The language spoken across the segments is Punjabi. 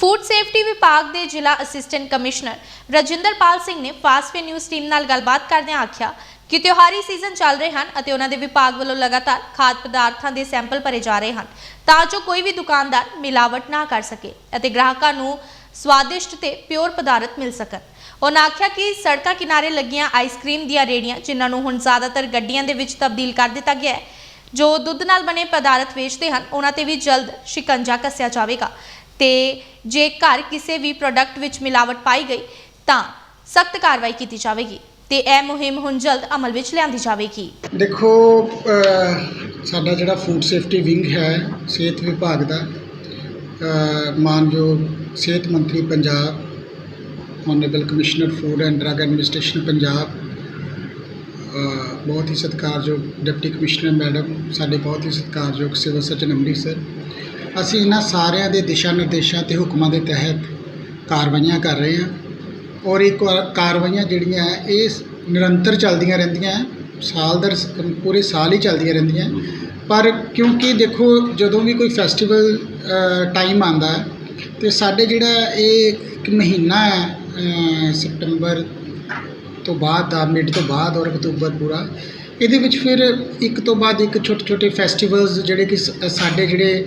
ਫੂਡ ਸੇਫਟੀ ਵਿਭਾਗ ਦੇ ਜ਼ਿਲ੍ਹਾ ਅਸਿਸਟੈਂਟ ਕਮਿਸ਼ਨਰ ਰਜਿੰਦਰਪਾਲ ਸਿੰਘ ਨੇ ਫਾਸਟਵੇ ਨਿਊਜ਼ ਟੀਮ ਨਾਲ ਗੱਲਬਾਤ ਕਰਦਿਆਂ ਆਖਿਆ ਕਿ ਤਿਉਹਾਰੀ ਸੀਜ਼ਨ ਚੱਲ ਰਹੇ ਹਨ ਅਤੇ ਉਹਨਾਂ ਦੇ ਵਿਭਾਗ ਵੱਲੋਂ ਲਗਾਤਾਰ ਖਾਦ ਪਦਾਰਥਾਂ ਦੇ ਸੈਂਪਲ ਭਰੇ ਜਾ ਰਹੇ ਹਨ ਤਾਂ ਜੋ ਕੋਈ ਵੀ ਦੁਕਾਨਦਾਰ ਮਿਲਾਵਟ ਨਾ ਕਰ ਸਕੇ ਅਤੇ ਗ੍ਰਾਹਕਾਂ ਨੂੰ ਸਵਾਦਿਸ਼ਟ ਤੇ ਪਿਓਰ ਪਦਾਰਥ ਮਿਲ ਸਕਣ। ਉਹਨਾਂ ਆਖਿਆ ਕਿ ਸੜਕਾਂ ਕਿਨਾਰੇ ਲੱਗੀਆਂ ਆਈਸਕ੍ਰੀਮ ਦੀਆਂ ਰੇੜੀਆਂ, ਜਿਨ੍ਹਾਂ ਨੂੰ ਹੁਣ ਜ਼ਿਆਦਾਤਰ ਗੱਡੀਆਂ ਦੇ ਵਿੱਚ ਤਬਦੀਲ ਕਰ ਦਿੱਤਾ ਗਿਆ ਹੈ, ਜੋ ਦੁੱਧ ਨਾਲ ਬਣੇ ਪਦਾਰਥ ਵੇਚਦੇ ਹਨ, ਉਹਨਾਂ ਤੇ ਵੀ ਜਲਦ ਸ਼ਿਕੰਜਾ ਕੱਸਿਆ ਜਾਵੇਗਾ। ਤੇ ਜੇ ਘਰ ਕਿਸੇ ਵੀ ਪ੍ਰੋਡਕਟ ਵਿੱਚ ਮਿਲਾਵਟ ਪਾਈ ਗਈ ਤਾਂ ਸਖਤ ਕਾਰਵਾਈ ਕੀਤੀ ਜਾਵੇਗੀ ਤੇ ਇਹ ਮੁਹਿੰਮ ਹੁਣ ਜਲਦ ਅਮਲ ਵਿੱਚ ਲਿਆਂਦੀ ਜਾਵੇਗੀ। ਦੇਖੋ ਅ, ਸਾਡਾ ਜਿਹੜਾ ਫੂਡ ਸੇਫਟੀ ਵਿੰਗ ਹੈ ਸਿਹਤ ਵਿਭਾਗ ਦਾ ਅ, ਮਾਨਯੋਗ ਸਿਹਤ ਮੰਤਰੀ Punjab honourable commissioner food and drug administration Punjab ਅ, ਬਹੁਤ ਹੀ ਸਤਿਕਾਰਯੋਗ ਡਿਪਟੀ ਕਮਿਸ਼ਨਰ ਮੈਡਮ ਸਾਡੇ ਬਹੁਤ ਹੀ ਸਤਿਕਾਰਯੋਗ ਸਿਵਲ ਸਰਜਨ ਅੰਮ੍ਰਿਤਸਰ ਅਸੀਂ ਇਹਨਾਂ ਸਾਰਿਆਂ ਦੇ ਦਿਸ਼ਾ ਨਿਰਦੇਸ਼ਾਂ ਤੇ ਹੁਕਮਾਂ ਦੇ ਤਹਿਤ ਕਾਰਵਾਈਆਂ ਕਰ ਰਹੇ ਹਾਂ ਔਰ ਇਹ ਕਾ- ਕਾਰਵਾਈਆਂ ਜਿਹੜੀਆਂ ਇਹ ਨਿਰੰਤਰ ਚੱਲਦੀਆਂ ਰਹਿੰਦੀਆਂ ਹੈ। ਸਾਲ ਦਰ ਪੂਰੇ ਸਾਲ ਹੀ ਚੱਲਦੀਆਂ ਰਹਿੰਦੀਆਂ ਪਰ ਕਿਉਂਕਿ ਦੇਖੋ ਜਦੋਂ ਵੀ ਕੋਈ ਫੈਸਟੀਵਲ ਟਾਈਮ ਆਂਦਾ ਹੈ ਤੇ ਸਾਡੇ ਜਿਹੜਾ ਇਹ ਇੱਕ ਮਹੀਨਾ ਹੈ ਅ, ਤੋਂ ਬਾਅਦ ਦਾ ਮਿਡ ਤੋਂ ਬਾਅਦ ਔਰ ਅਕਤੂਬਰ ਪੂਰਾ ਇਹਦੇ ਵਿੱਚ ਫਿਰ ਇੱਕ ਤੋਂ ਬਾਅਦ ਇੱਕ ਛੋਟੇ ਛੋਟੇ ਫੈਸਟੀਵਲਸ ਜਿਹੜੇ ਕਿ ਸ- ਸਾਡੇ ਜਿਹੜੇ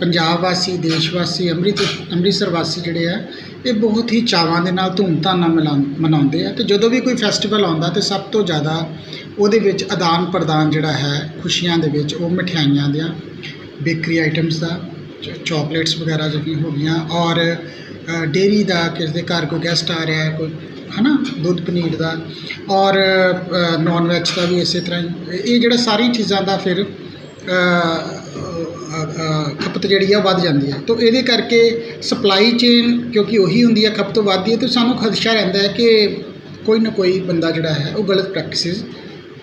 ਪੰਜਾਬ ਵਾਸੀ, ਦੇਸ਼ ਵਾਸੀ, ਅੰਮ੍ਰਿਤ, ਅੰਮ੍ਰਿਤਸਰ ਵਾਸੀ ਜਿਹੜੇ ਆ, ਇਹ ਬਹੁਤ ਹੀ ਚਾਵਾਂ ਦੇ ਨਾਲ ਧੂਮਧਾਮ ਨਾਲ ਮਿਲਾ- ਮਨਾਉਂਦੇ ਆ। ਤੇ ਜਦੋਂ ਵੀ ਕੋਈ ਫੈਸਟੀਵਲ ਆਉਂਦਾ ਤੇ ਸਭ ਤੋਂ ਜ਼ਿਆਦਾ ਉਹਦੇ ਵਿੱਚ ਆਦਾਨ ਪ੍ਰਦਾਨ ਜਿਹੜਾ ਹੈ, ਖੁਸ਼ੀਆਂ ਦੇ ਵਿੱਚ ਉਹ ਮਠਿਆਈਆਂ ਦੀਆਂ ਬੇਕਰੀ ਆਈਟਮਸ ਦਾ ਚਾਕਲੇਟਸ ਵਗੈਰਾ ਜਿਹੜੀਆਂ ਹੋ ਗਈਆਂ ਔਰ ਡੇਰੀ ਦਾ ਕਿਸੇ ਦੇ ਘਰ ਕੋਈ ਗੈਸਟ ਆ ਰਿਹਾ ਹੈ, ਕੋਈ ਹਨਾ ਦੁੱਧ ਪਨੀਰ ਦਾ ਔਰ ਨਾਨ ਵੈਜ ਦਾ ਵੀ ਇਸੇ ਤਰ੍ਹਾਂ ਹੀ। ਇਹ ਜਿਹੜਾ ਸਾਰੀ ਚੀਜ਼ਾਂ ਦਾ ਫਿਰ ਖਪਤ ਜਿਹੜੀ ਆ ਵੱਧ ਜਾਂਦੀ ਹੈ ਤਾਂ ਇਹਦੇ ਕਰਕੇ ਸਪਲਾਈ ਚੇਨ ਕਿਉਂਕਿ ਉਹੀ ਹੁੰਦੀ ਹੈ ਖਪਤ ਵੱਧਦੀ ਹੈ ਤੇ ਸਾਨੂੰ ਖਦਸ਼ਾ ਰਹਿੰਦਾ ਹੈ ਕਿ ਕੋਈ ਨਾ ਕੋਈ ਬੰਦਾ ਜਿਹੜਾ ਹੈ ਉਹ ਗਲਤ ਪ੍ਰੈਕਟਿਸਿਸ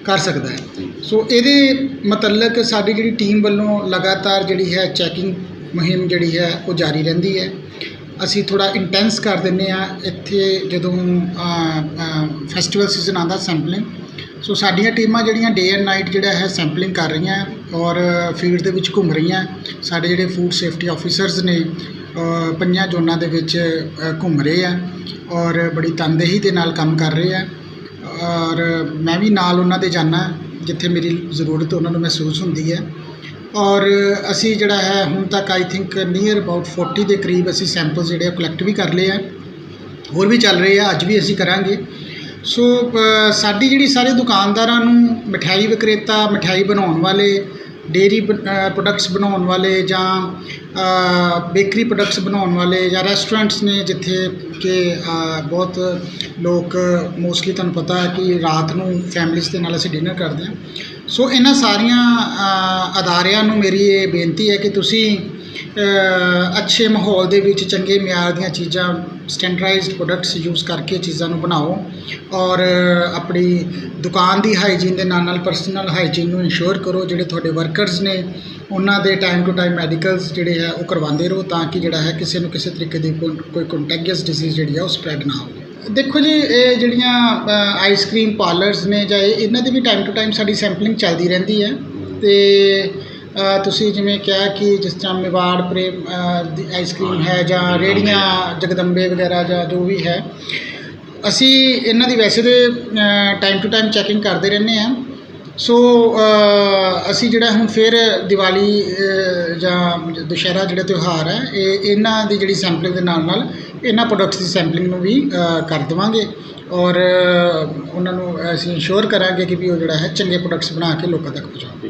ਕਰ ਸਕਦਾ ਹੈ। ਸੋ ਇਹਦੇ ਮਤਲਬ ਸਾਡੀ ਜਿਹੜੀ ਟੀਮ ਵੱਲੋਂ ਲਗਾਤਾਰ ਜਿਹੜੀ ਹੈ ਚੈਕਿੰਗ ਮੁਹਿੰਮ ਜਿਹੜੀ ਹੈ ਉਹ ਜਾਰੀ ਰਹਿੰਦੀ ਹੈ। ਅਸੀਂ ਥੋੜ੍ਹਾ ਇੰਟੈਂਸ ਕਰ ਦਿੰਦੇ ਹਾਂ ਇੱਥੇ ਜਦੋਂ ਫੈਸਟੀਵਲ ਸੀਜ਼ਨ ਆਉਂਦਾ ਸੈਂਪਲਿੰਗ ਸੋ ਸਾਡੀਆਂ ਟੀਮਾਂ ਜਿਹੜੀਆਂ ਡੇ ਐਂਡ ਨਾਈਟ ਜਿਹੜਾ ਹੈ ਸੈਂਪਲਿੰਗ ਕਰ ਰਹੀਆਂ ਔਰ ਫੀਲਡ ਦੇ ਵਿੱਚ ਘੁੰਮ ਰਹੀਆਂ। ਸਾਡੇ ਜਿਹੜੇ ਫੂਡ ਸੇਫਟੀ ਆਫਿਸਰਸ ਨੇ ਪੰਜਾਂ ਜ਼ੋਨਾਂ ਦੇ ਵਿੱਚ ਘੁੰਮ ਰਹੇ ਆ ਔਰ ਬੜੀ ਤਨਦੇਹੀ ਦੇ ਨਾਲ ਕੰਮ ਕਰ ਰਹੇ ਆ। ਔਰ ਮੈਂ ਵੀ ਨਾਲ ਉਹਨਾਂ ਦੇ ਜਾਣਾ ਜਿੱਥੇ ਮੇਰੀ ਜ਼ਰੂਰਤ ਉਹਨਾਂ ਨੂੰ ਮਹਿਸੂਸ ਹੁੰਦੀ ਹੈ। ਔਰ ਅਸੀਂ ਜਿਹੜਾ ਹੈ ਹੁਣ ਤੱਕ ਆਈ ਥਿੰਕ ਨੀਅਰ ਅਬਾਊਟ 40 ਦੇ ਕਰੀਬ ਅਸੀਂ ਸੈਂਪਲ ਜਿਹੜੇ ਆ ਕਲੈਕਟ ਵੀ ਕਰ ਲਏ ਆ। ਹੋਰ ਵੀ ਚੱਲ ਰਹੇ ਆ, ਅੱਜ ਵੀ ਅਸੀਂ ਕਰਾਂਗੇ। ਸੋ ਸਾਡੀ ਜਿਹੜੀ ਸਾਰੇ ਦੁਕਾਨਦਾਰਾਂ ਨੂੰ ਮਠਿਆਈ ਵਿਕਰੇਤਾ ਮਠਿਆਈ ਬਣਾਉਣ ਵਾਲੇ ਡੇਰੀ ਪ੍ਰੋਡਕਟਸ ਬਣਾਉਣ ਵਾਲੇ ਜਾਂ ਬੇਕਰੀ ਪ੍ਰੋਡਕਟਸ ਬਣਾਉਣ ਵਾਲੇ ਜਾਂ ਰੈਸਟੋਰੈਂਟਸ ਨੇ ਜਿੱਥੇ ਕਿ ਬਹੁਤ ਲੋਕ ਮੋਸਟਲੀ ਤੁਹਾਨੂੰ ਪਤਾ ਹੈ ਕਿ ਰਾਤ ਨੂੰ ਫੈਮਲੀਜ਼ ਦੇ ਨਾਲ ਅਸੀਂ ਡਿਨਰ ਕਰਦੇ ਹਾਂ। ਸੋ ਇਹਨਾਂ ਸਾਰੀਆਂ ਅਦਾਰਿਆਂ ਨੂੰ ਮੇਰੀ ਇਹ ਬੇਨਤੀ ਹੈ ਕਿ ਤੁਸੀਂ ਅੱਛੇ ਮਾਹੌਲ ਦੇ ਵਿੱਚ ਚੰਗੇ ਮਿਆਰ ਦੀਆਂ ਚੀਜ਼ਾਂ ਸਟੈਂਡਰਡਾਈਜ਼ਡ ਪ੍ਰੋਡਕਟਸ ਯੂਜ਼ ਕਰਕੇ ਚੀਜ਼ਾਂ ਨੂੰ ਬਣਾਓ ਔਰ ਆਪਣੀ ਦੁਕਾਨ ਦੀ ਹਾਈਜੀਨ ਦੇ ਨਾਲ ਨਾਲ ਪਰਸਨਲ ਹਾਈਜੀਨ ਨੂੰ ਇਨਸ਼ੋਰ ਕਰੋ, ਜਿਹੜੇ ਤੁਹਾਡੇ ਵਰਕਰਸ ਨੇ, ਉਹਨਾਂ ਦੇ ਟਾਈਮ ਟੂ ਟਾਈਮ ਮੈਡੀਕਲਸ ਜਿਹੜੇ ਹੈ, ਉਹ ਕਰਵਾਉਂਦੇ ਰਹੋ ਤਾਂ ਕਿ ਜਿਹੜਾ ਹੈ, ਕਿਸੇ ਨੂੰ ਕਿਸੇ ਤਰੀਕੇ ਦੀ ਕੋਈ ਕੋਈ ਕੰਟੈਗੀਅਸ ਡਿਜ਼ੀਜ਼ ਜਿਹੜੀ ਆ ਉਹ ਸਪਰੈਡ ਨਾ ਹੋਵੇ। ਦੇਖੋ ਜੀ, ਇਹ ਜਿਹੜੀਆਂ ਆਈਸਕ੍ਰੀਮ ਪਾਰਲਰਸ ਨੇ ਜਾਂ ਇਹਨਾਂ ਦੀ ਵੀ ਟਾਈਮ ਟੂ ਟਾਈਮ ਸਾਡੀ ਸੈਂਪਲਿੰਗ ਚੱਲਦੀ ਰਹਿੰਦੀ ਹੈ ਤੇ ਤੁਸੀਂ ਜਿਵੇਂ ਕਿਹਾ ਕਿ ਜਿਸ ਤਰ੍ਹਾਂ ਮੇਵਾੜ ਪ੍ਰੇਮ ਦੀ ਆਈਸਕ੍ਰੀਮ ਹੈ ਜਾਂ ਰੇੜੀਆਂ ਜਗਦੰਬੇ ਵਗੈਰਾ ਜਾਂ ਜੋ ਵੀ ਹੈ ਅਸੀਂ ਇਹਨਾਂ ਦੀ ਵੈਸੇ ਤੇ ਟਾਈਮ ਟੂ ਟਾਈਮ ਚੈਕਿੰਗ ਕਰਦੇ ਰਹਿੰਦੇ ਆ ਸੋ ਅਸੀਂ ਜਿਹੜਾ ਹੁਣ ਫਿਰ ਦੀਵਾਲੀ ਜਾਂ ਦੁਸ਼ਹਿਰਾ ਜਿਹੜਾ ਤਿਉਹਾਰ ਹੈ ਇਹ ਇਹਨਾਂ ਦੀ ਜਿਹੜੀ ਸੈਂਪਲਿੰਗ ਦੇ ਨਾਲ ਨਾਲ ਇਹਨਾਂ ਪ੍ਰੋਡਕਟਸ ਦੀ ਸੈਂਪਲਿੰਗ ਨੂੰ ਵੀ ਕਰ ਦੇਵਾਂਗੇ। ਔਰ ਉਹਨਾਂ ਨੂੰ ਅਸੀਂ ਇੰਸ਼ੋਰ ਕਰਾਂਗੇ ਕਿ ਵੀ ਉਹ ਜਿਹੜਾ ਹੈ ਚੰਗੇ ਪ੍ਰੋਡਕਟਸ ਬਣਾ ਕੇ ਲੋਕਾਂ ਤੱਕ ਪਹੁੰਚਾਉਣ।